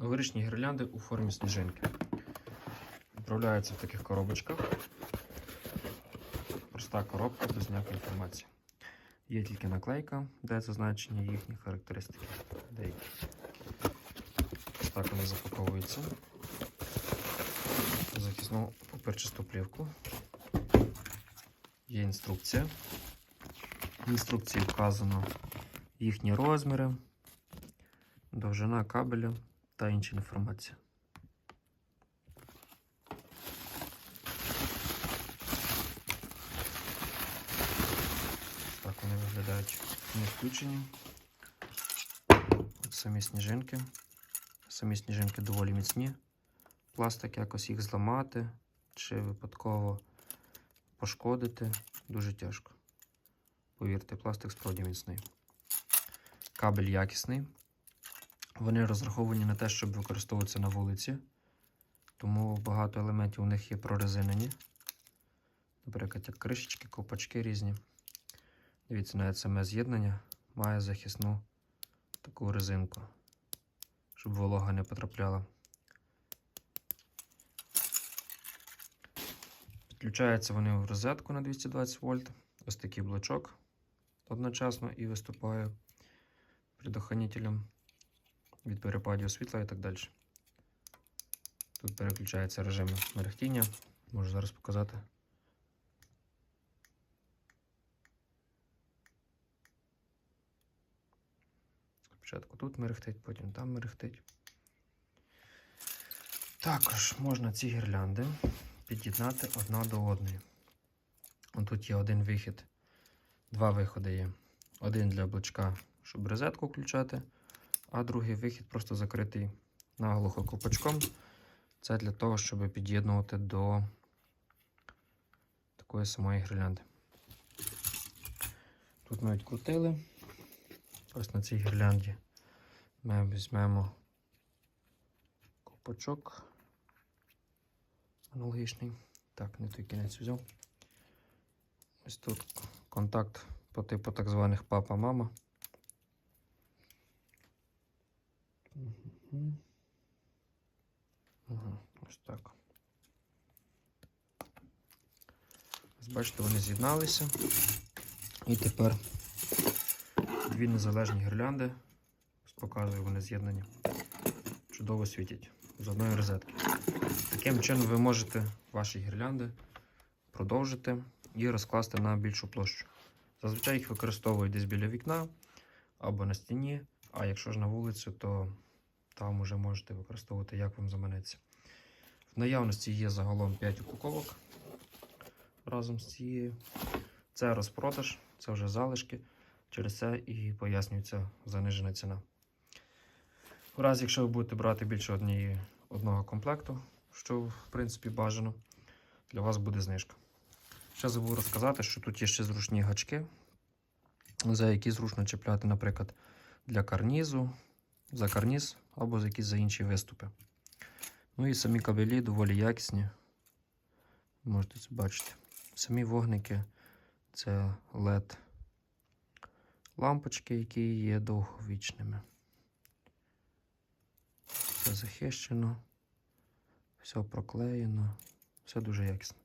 Новорічні гірлянди у формі сніжинки. Відправляються в таких коробочках. Проста коробка без ніякої інформації. Є тільки наклейка, де зазначені їхні характеристики. Деякі. Ось так вони запаковуються. Захисну паперчасту плівку. Є інструкція. В інструкції вказано їхні розміри, довжина кабеля та інша інформація. Так вони виглядають не включені. От самі сніжинки. Самі сніжинки доволі міцні. Пластик якось їх зламати чи випадково пошкодити дуже тяжко. Повірте, пластик справді міцний. Кабель якісний. Вони розраховані на те, щоб використовуватися на вулиці, тому багато елементів у них є прорезинені. Наприклад, як кришечки, ковпачки різні. Дивіться, навіть саме з'єднання має захисну таку резинку, щоб волога не потрапляла. Підключаються вони в розетку на 220 вольт. Ось такий блочок одночасно і виступає предохранителем від перепадів світла і так далі. Тут переключається режим мерехтіння. Можу зараз показати. Спочатку тут мерехтить, потім там мерехтить. Також можна ці гірлянди під'єднати одна до одної. Тут є один вихід, два виходи є. Один для блочка, щоб розетку включати, а другий вихід просто закритий наглухо ковпачком. Це для того, щоб під'єднувати до такої самої гірлянди. Тут ми відкрутили. Ось на цій гірлянді ми візьмемо ковпачок аналогічний. Так, не той кінець взяв. Ось тут контакт по типу так званих папа-мама. Ага, ось так. Бачите, вони з'єдналися. І тепер дві незалежні гірлянди. Показую, вони з'єднані. Чудово світять з одної розетки. Таким чином ви можете ваші гірлянди продовжити і розкласти на більшу площу. Зазвичай їх використовують десь біля вікна або на стіні, а якщо ж на вулицю, то там вже можете використовувати, як вам заманеться. В наявності є загалом 5 упаковок разом з цією. Це розпродаж, це вже залишки. Через це і пояснюється занижена ціна. В разі, якщо ви будете брати більше однієї, одного комплекту, що в принципі бажано, для вас буде знижка. Ще забув розказати, що тут є ще зручні гачки, за які зручно чіпляти, наприклад, для карнізу, за карніз або за якісь за інші виступи. Ну і самі кабелі доволі якісні. Можете це бачити. Самі вогники це LED лампочки, які є довговічними. Все захищено, все проклеєно, все дуже якісно.